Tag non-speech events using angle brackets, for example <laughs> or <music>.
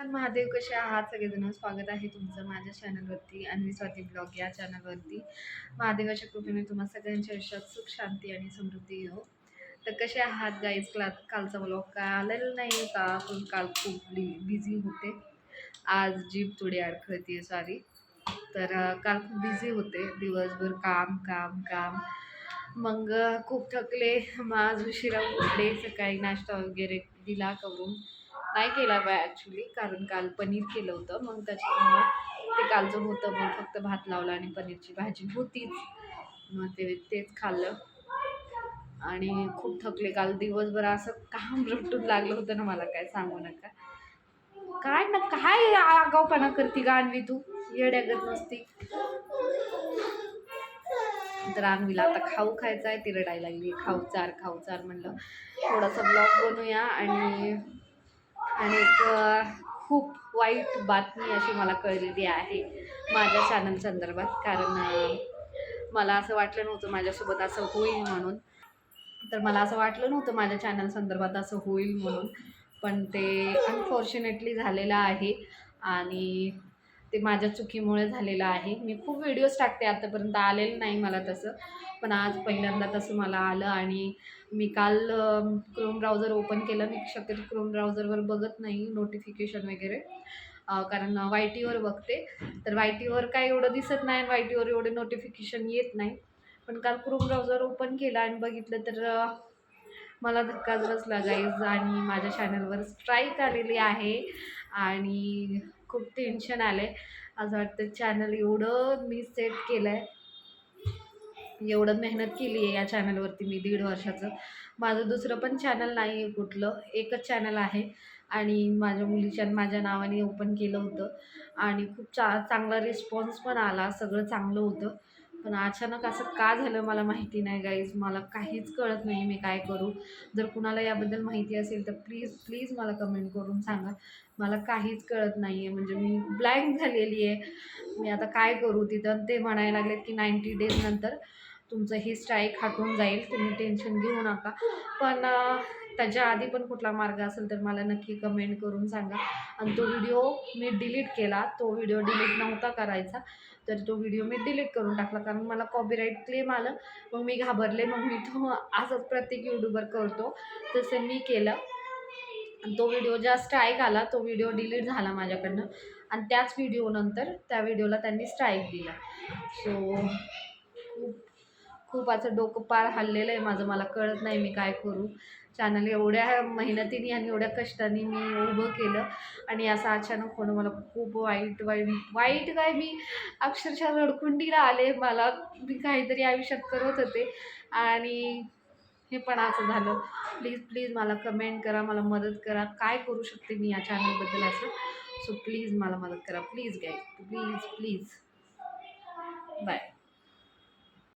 महादेव कसे आहात? सगळेजण स्वागत आहे तुमचं माझ्या चॅनलवरती आणि स्वाती ब्लॉग या चॅनलवरती. महादेवाच्या कृपेने तुम्हा सगळ्यांच्या आयुष्यात सुख शांती आणि समृद्धी येऊ तर कसे आहात गाईज क्ला कालचा ब्लॉग काय आलेला नाही का पण काल खूप बिझी होते. आज जीप थोडी अडखळती सॉरी तर काल खूप बिझी होते. दिवसभर काम काम काम. मग खूप थकले. मग आज उशिरा उठले. सकाळी नाश्ता वगैरे दिला करून. नाही केला बाय ॲक्च्युली कारण काल पनीर केलं होतं. मग त्याच्यामुळं ते कालचं होतं. मग फक्त भात लावला आणि पनीरची भाजी होतीच. मग ते तेच खाल्लं. आणि खूप थकले. काल दिवसभर असं काम <laughs> रटून लागलं होतं ना मला काय सांगू नका. काय ना काय आगावपणा करते का आणवी तू? येड्यागत नसती तर आणवीला आता खाऊ खायचा आहे. ती रडायला लागली. खाऊ चार खाऊ चार म्हणलं. थोडासा ब्लॉग बनवूया आणि आणि एक खूप वाईट बातमी अशी मला कळलेली आहे माझ्या चॅनल संदर्भात. कारण मला असं वाटलं नव्हतं माझ्यासोबत असं होईल म्हणून. तर मला असं वाटलं नव्हतं माझ्या चॅनल संदर्भात असं होईल म्हणून. पण ते अनफॉर्च्युनेटली झालेलं आहे. आणि ते माझ्या चुकीमुळे झालेलं आहे. मी खूप व्हिडिओज टाकते आतापर्यंत आलेलं नाही मला तसं. पण आज पहिल्यांदा तसं मला आलं आणि मी काल क्रोम ब्राउझर ओपन केलं. मी शक्यतो क्रोम ब्राउझरवर बघत नाही नोटिफिकेशन वगैरे. कारण वाय टीवर बघते. तर वाय टीवर काय एवढं दिसत नाही वाय टीवर एवढे नोटिफिकेशन येत नाही. पण काल क्रोम ब्राउझर ओपन केलं आणि बघितलं तर मला धक्काच बसला गाईज आणि माझ्या चॅनलवर स्ट्राईक आलेली आहे. आणि खूप टेन्शन आलं आहे असं वाटतं चॅनल एवढं मी सेट केलं आहे एवढं मेहनत केली आहे या चॅनलवरती मी दीड वर्षाचं. माझं दुसरं पण चॅनल नाही आहे कुठलं. एकच चॅनल आहे. आणि माझ्या मुलीच्या माझ्या नावाने ओपन केलं होतं. आणि खूप चा चांगला रिस्पॉन्स पण आला. सगळं चांगलं होतं. पण अचानक असं का झालं मला माहिती नाही गाईज मला काहीच कळत नाही मी काय करू. जर कुणाला याबद्दल माहिती असेल तर प्लीज प्लीज मला कमेंट करून सांगा. मला काहीच कळत नाही आहे म्हणजे मी ब्लँक झालेली आहे मी आता काय करू तिथं? ते म्हणायला लागलेत की नाईंटी डेज नंतर तुमचं हे स्ट्राईक हटून जाईल तुम्ही टेन्शन घेऊ नका. पण त्याच्या आधी पण कुठला मार्ग असेल तर मला नक्की कमेंट करून सांगा. आणि तो व्हिडिओ मी डिलीट केला. तो व्हिडिओ डिलीट नव्हता करायचा. तर तो व्हिडिओ मी डिलीट करून टाकला. कारण मला कॉपीराईट क्लेम आलं. मग मी घाबरले. मग मी तो असंच प्रत्येक यूट्यूबर करतो. तसं मी केलं. आणि तो व्हिडिओ ज्या स्ट्राईक आला तो व्हिडिओ डिलीट झाला माझ्याकडनं. आणि त्याच व्हिडिओनंतर त्या व्हिडिओला त्यांनी स्ट्राईक दिला. सो खूप खूप असं डोकं पार हल्लेलं आहे माझं मला कळत नाही मी काय करू. चॅनल एवढ्या मेहनतीने आणि एवढ्या कष्टाने मी उभं केलं आणि असं अचानक होणं मला खूप वाईट वाईट वाईट काय मी अक्षरशः रडकुंडीला आले. मला मी काहीतरी आयुष्यात करत होते आणि हे पण असं झालं. प्लीज प्लीज मला कमेंट करा मला मदत करा. काय करू शकते मी या चॅनलबद्दल असं? सो प्लीज मला मदत करा. Please guy please please bye